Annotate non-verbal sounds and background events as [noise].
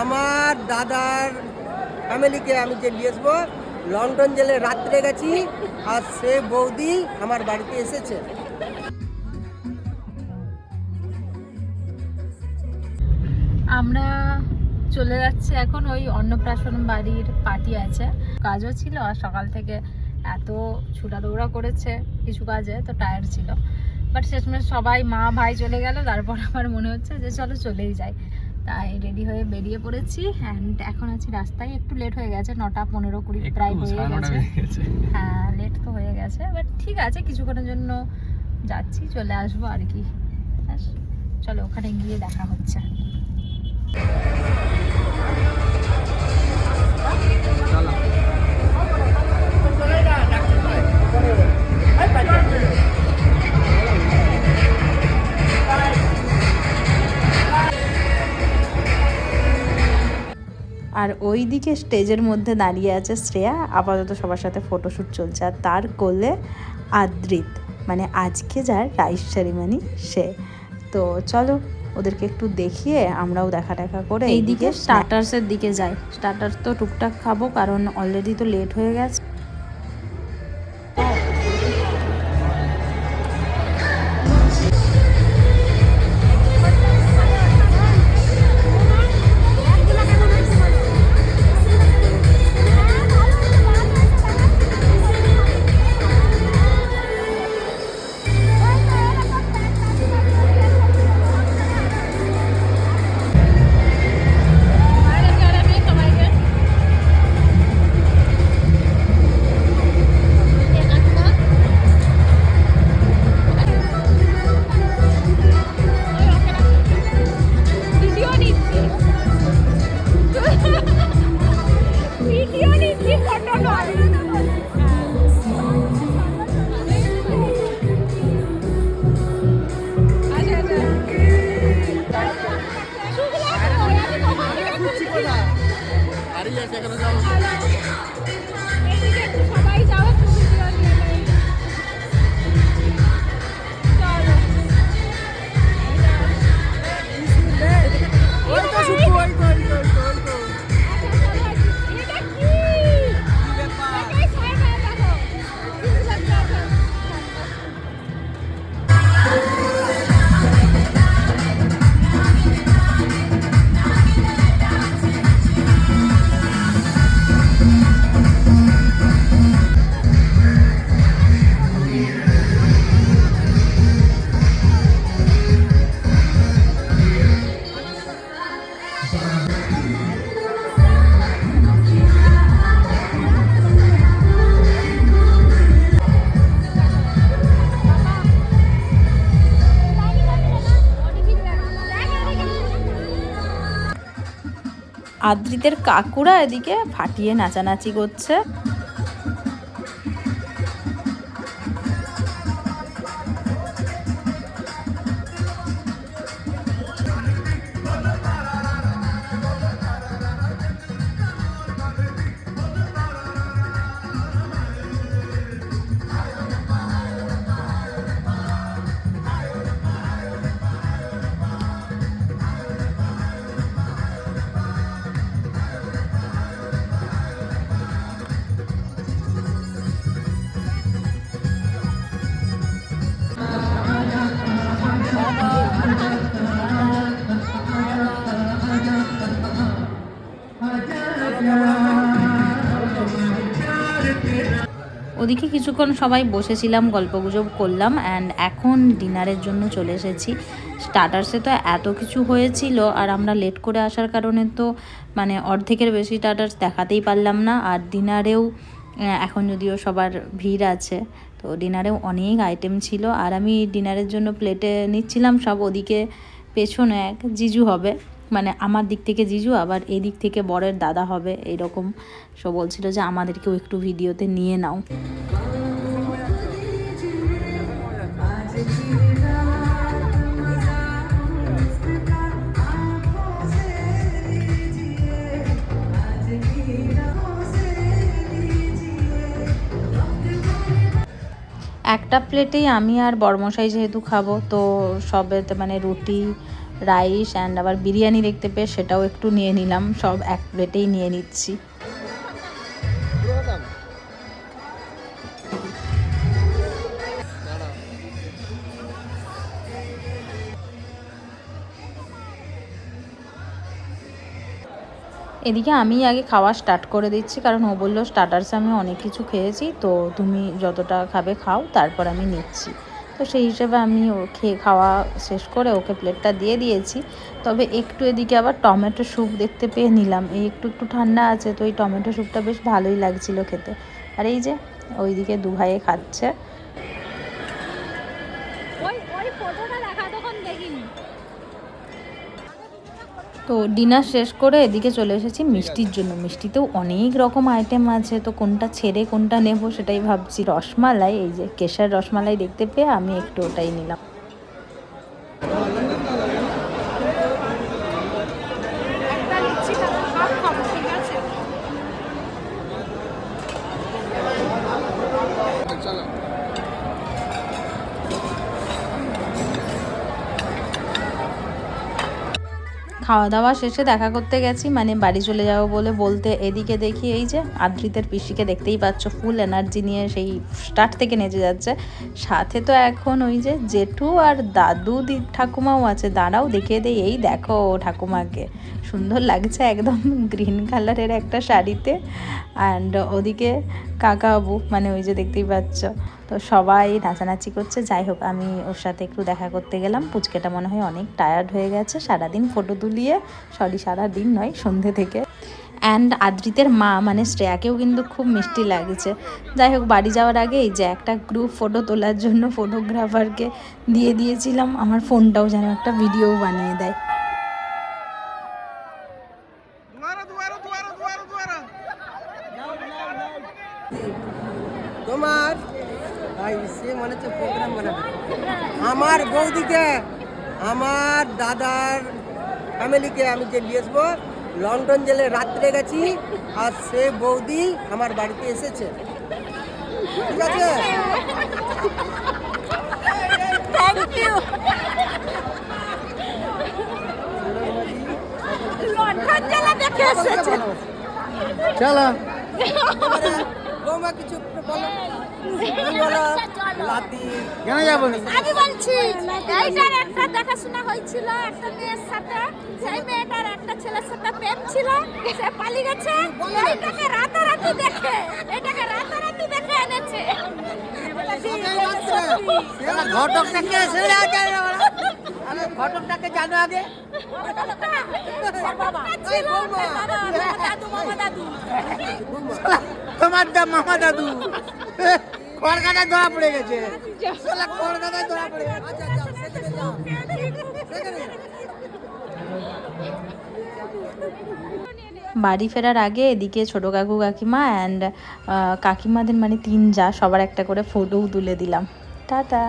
আমার দাদার ফ্যামিলিকে আমি যে নিয়ে আসব, লন্ডন জেলে রাত্রে গেছি, আর সে বৌদি আমার বাড়িতে এসেছে। আমরা চলে যাচ্ছি এখন ওই অন্নপ্রাশন বাড়ির পার্টি আছে। কাজও ছিল, আর সকাল থেকে এত ছুটা দৌড়া করেছে কিছু কাজে, তো টায়ার ছিল। বাট শেষমেশ সবাই মা, ভাই চলে গেল, তারপর আমার মনে হচ্ছে যে চলো চলেই যাই। তাই রেডি হয়ে বেরিয়ে পড়েছি অ্যান্ড এখন আছি রাস্তায় একটু লেট হয়ে গেছে নটা পনেরো কুড়ি প্রায় হয়ে গেছে। হ্যাঁ লেট তো হয়ে গেছে বাট ঠিক আছে কিছুক্ষণের জন্য যাচ্ছি চলে আসব আর কি। চলো ওখানে গিয়ে দেখা হচ্ছে। আর ওই দিকে স্টেজের মধ্যে দাঁড়িয়ে আছে শ্রেয়া। আপাতত সবার সাথে ফটোশ্যুট চলছে আর তার কোলে আদ্রিত মানে আজকে যার রাইস সেরিমানি সে। তো চলো ওদেরকে একটু দেখিয়ে আমরাও দেখা টাকা করে এইদিকে স্টার্টার্সের দিকে যাই। স্টার্টার্স তো টুকটাক খাব কারণ অলরেডি তো লেট হয়ে গেছে। Thank you. আদ্রিতের কাকুরা এদিকে ফাটিয়ে নাচানাচি করছে। ওদিকে কিছুক্ষণ সবাই বসেছিলাম গল্পগুজব করলাম অ্যান্ড এখন ডিনারের জন্য চলে এসেছি। স্টার্টার্সে তো এত কিছু হয়েছিল আর আমরা লেট করে আসার কারণে তো মানে অর্ধেকের বেশি স্টার্টার্স দেখাতেই পারলাম না আর ডিনারেও এখন যদিও সবার ভিড় আছে। তো ডিনারেও অনেক আইটেম ছিল। আর আমি ডিনারের জন্য প্লেটে নিচ্ছিলাম সব, ওদিকে পেছনে এক জিজু হবে। মানে আমার দিক থেকে জিজু, আবার এই দিক থেকে বরের দাদা হবে এইরকম সব বলছিল যে আমাদেরকেও একটু ভিডিওতে নিয়ে নাও। একটা প্লেটেই আমি আর বর্মশাই যেহেতু খাব, তো সবেতে মানে রুটি, রাইস অ্যান্ড আবার বিরিয়ানি দেখতে পেয়ে সেটাও একটু নিয়ে নিলাম, সব এক প্লেটেই নিয়ে নিচ্ছি। এদিকে আমি আগে খাওয়া স্টার্ট করে দিচ্ছি, কারণ ও বলল স্টার্টার্সে আমি অনেক কিছু খেয়েছি, তো তুমি যতটা খাবে খাও, তারপর আমি নিচ্ছি। তো সেই হিসেবে আমি ও খেয়ে খাওয়া শেষ করে ওকে প্লেটটা দিয়ে দিয়েছি। তবে একটু এদিকে আবার টমেটো স্যুপ দেখতে পেয়ে নিলাম। এই একটু একটু ঠান্ডা আছে, তো এই টমেটো স্যুপটা বেশ ভালোই লাগছিল খেতে। আর এই যে, ওইদিকে দু ভাইয়ে খাচ্ছে। ওই ওই ফটোটা দেখা তো ডিনার শেষ করে এদিকে চলে এসেছি মিষ্টির জন্য। মিষ্টিতেও অনেক রকম আইটেম আছে, তো কোনটা ছেড়ে কোনটা নেব সেটাই ভাবছি। রসমালাই, এই যে কেশার রসমালাই দেখতে পেয়ে আমি একটু ওটাই নিলাম। খাওয়া দাওয়া শেষে দেখা করতে গেছি মানে বাড়ি চলে যাব বলে বলতে এদিকে দেখি এই যে আদ্রিতের পিসিকে দেখতেই পাচ্ছ ফুল এনার্জি নিয়ে সেই স্টার্ট থেকে নেচে যাচ্ছে। সাথে তো এখন ওই যে জেঠু আর দাদু দি, ঠাকুমাও আছে, দাঁড়াও দেখিয়ে দেই, এই দেখো ঠাকুমাকে। সুন্দর লাগছে একদম [laughs] গ্রিন কালারের একটা শাড়িতে। অ্যান্ড ওদিকে কাকাবু মানে ওই যে দেখতেই পাচ্ছ, তো সবাই নাচানাচি করছে। যাই হোক, আমি ওর সাথে একটু দেখা করতে গেলাম। পুচকেটা মনে হয় অনেক টায়ার্ড হয়ে গেছে। সারাদিন ফটো তুলিয়ে সরি সারাদিন নয়, সন্ধে থেকে। অ্যান্ড আদ্রিতের মা মানে শ্রেয়াকেও কিন্তু খুব মিষ্টি লাগছে। যাই হোক, বাড়ি যাওয়ার আগে এই যে একটা গ্রুপ ফটো তোলার জন্য ফটোগ্রাফারকে দিয়ে দিয়েছিলাম। আমার ফোনটাও যেন একটা ভিডিও বানিয়ে দেয়। তোমার? ভাই সে মনে হচ্ছে প্রোগ্রাম বানাবে। আমার বৌদিকে আমার দাদার ফ্যামিলিকে আমি যে নিয়ে আসব লন্ডন জেলে রাত্রে গেছি আর সে বৌদি আমার বাড়িতে এসেছে। ঠিক আছে? চলো। [laughs] বৌমা কিছু বলো। বলো লাতি। কেন যাব আমি বলছি এইটার একটা দেখাশোনা হয়েছিল একটা মেয়ের সাথে। সেই মেয়েটার একটা ছেলের সাথে প্রেম ছিল। সে পালিয়ে গেছে। এইটাকে রাতারাতি দেখে এটাকে রাতারাতি দেখে এনেছে। ঘটকটাকে জানো আগে? বাবা বাবা দাদু মামা দাদু। তোমার দাম মামা দাদু। কলকাতায় পড়ে গেছে। আচ্ছা সেখানে যাও। বাড়ি ফেরার আগে এদিকে ছোট কাকু কাকিমা অ্যান্ড কাকিমাদের মানে তিন যা সবার একটা করে ফটোও তুলে দিলাম। টাটা।